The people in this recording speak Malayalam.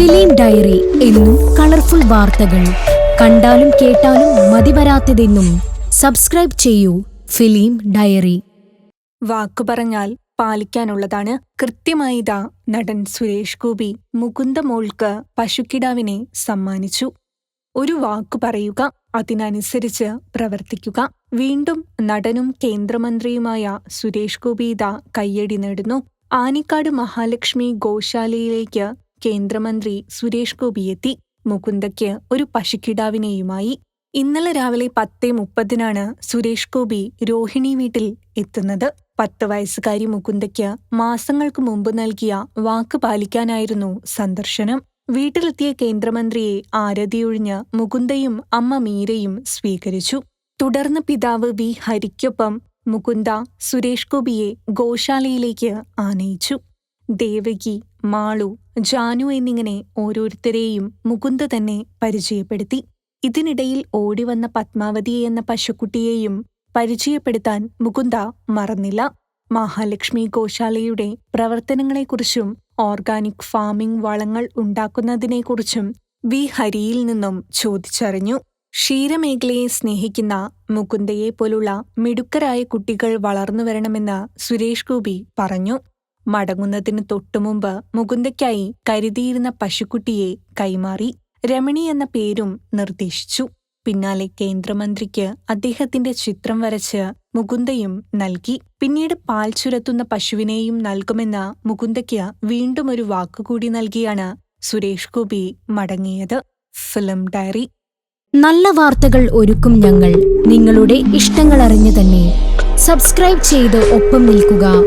ഫിലിം ഡയറി എന്നും കളർഫുൾ വാർത്തകൾ. കണ്ടാലും കേട്ടാലും മതിവരാത്തതെന്നും സബ്സ്ക്രൈബ് ചെയ്യൂ ഫിലിം ഡയറി. വാക്കു പറഞ്ഞാൽ പാലിക്കാനുള്ളതാണ് കൃത്യമായി ഇതാ നടൻ സുരേഷ് ഗോപി. മുകുന്ദ മോൾക്ക് പശുക്കിടാവിനെ സമ്മാനിച്ചു. ഒരു വാക്കു പറയുക അതിനനുസരിച്ച് പ്രവർത്തിക്കുക. വീണ്ടും നടനും കേന്ദ്രമന്ത്രിയുമായ സുരേഷ് ഗോപി ഇതാ കയ്യടി നേടുന്നു. ആനിക്കാട് മഹാലക്ഷ്മി ഗോശാലയിലേക്ക് കേന്ദ്രമന്ത്രി സുരേഷ് ഗോപി എത്തി. മുകുന്ദയ്ക്ക് ഒരു പശുക്കിടാവിനെയുമായി ഇന്നലെ രാവിലെ പത്തേ മുപ്പതിനാണ് സുരേഷ് ഗോപി രോഹിണി വീട്ടിൽ എത്തുന്നത്. പത്ത് വയസ്സുകാരി മുകുന്ദയ്ക്ക് മാസങ്ങൾക്ക് മുമ്പ് നൽകിയ വാക്ക് പാലിക്കാനായിരുന്നു സന്ദർശനം. വീട്ടിലെത്തിയ കേന്ദ്രമന്ത്രിയെ ആരതിയൊഴിഞ്ഞ് മുകുന്ദയും അമ്മ മീരയും സ്വീകരിച്ചു. തുടർന്ന് പിതാവ് വി ഹരിക്കൊപ്പം മുകുന്ദ സുരേഷ് ഗോപിയെ ഗോശാലയിലേക്ക് ആനയിച്ചു. ദേവകി മാളു ജാനു എന്നിങ്ങനെ ഓരോരുത്തരെയും മുകുന്ദ തന്നെ പരിചയപ്പെടുത്തി. ഇതിനിടയിൽ ഓടിവന്ന പത്മാവതി എന്ന പശുക്കുട്ടിയെയും പരിചയപ്പെടുത്താൻ മുകുന്ദ മറന്നില്ല. മഹാലക്ഷ്മി ഗോശാലയുടെ പ്രവർത്തനങ്ങളെക്കുറിച്ചും ഓർഗാനിക് ഫാമിംഗ് വളങ്ങൾ ഉണ്ടാക്കുന്നതിനെക്കുറിച്ചും വി ഹരിയിൽ നിന്നും ചോദിച്ചറിഞ്ഞു. ക്ഷീരമേഖലയെ സ്നേഹിക്കുന്ന മുകുന്ദയെ പോലുള്ള മിടുക്കരായ കുട്ടികൾ വളർന്നു വരണമെന്ന് സുരേഷ് ഗോപി പറഞ്ഞു. മടങ്ങുന്നതിന് തൊട്ടുമുമ്പ് മുകുന്ദയ്ക്കായി കരുതിയിരുന്ന പശുക്കുട്ടിയെ കൈമാറി രമണി എന്ന പേരും നിർദ്ദേശിച്ചു. പിന്നാലെ കേന്ദ്രമന്ത്രിക്ക് അദ്ദേഹത്തിന്റെ ചിത്രം വരച്ച് മുകുന്ദയും നൽകി. പിന്നീട് പാൽ ചുരത്തുന്ന പശുവിനെയും നൽകുമെന്ന മുകുന്ദയ്ക്ക് വീണ്ടും ഒരു വാക്കുകൂടി നൽകിയാണ് സുരേഷ് ഗോപി മടങ്ങിയത്. Film diary. നല്ല വാർത്തകൾ ഒരുക്കും ഞങ്ങൾ. നിങ്ങളുടെ ഇഷ്ടങ്ങൾ അറിഞ്ഞു തന്നെ സബ്സ്ക്രൈബ് ചെയ്ത് ഒപ്പം നിൽക്കുക.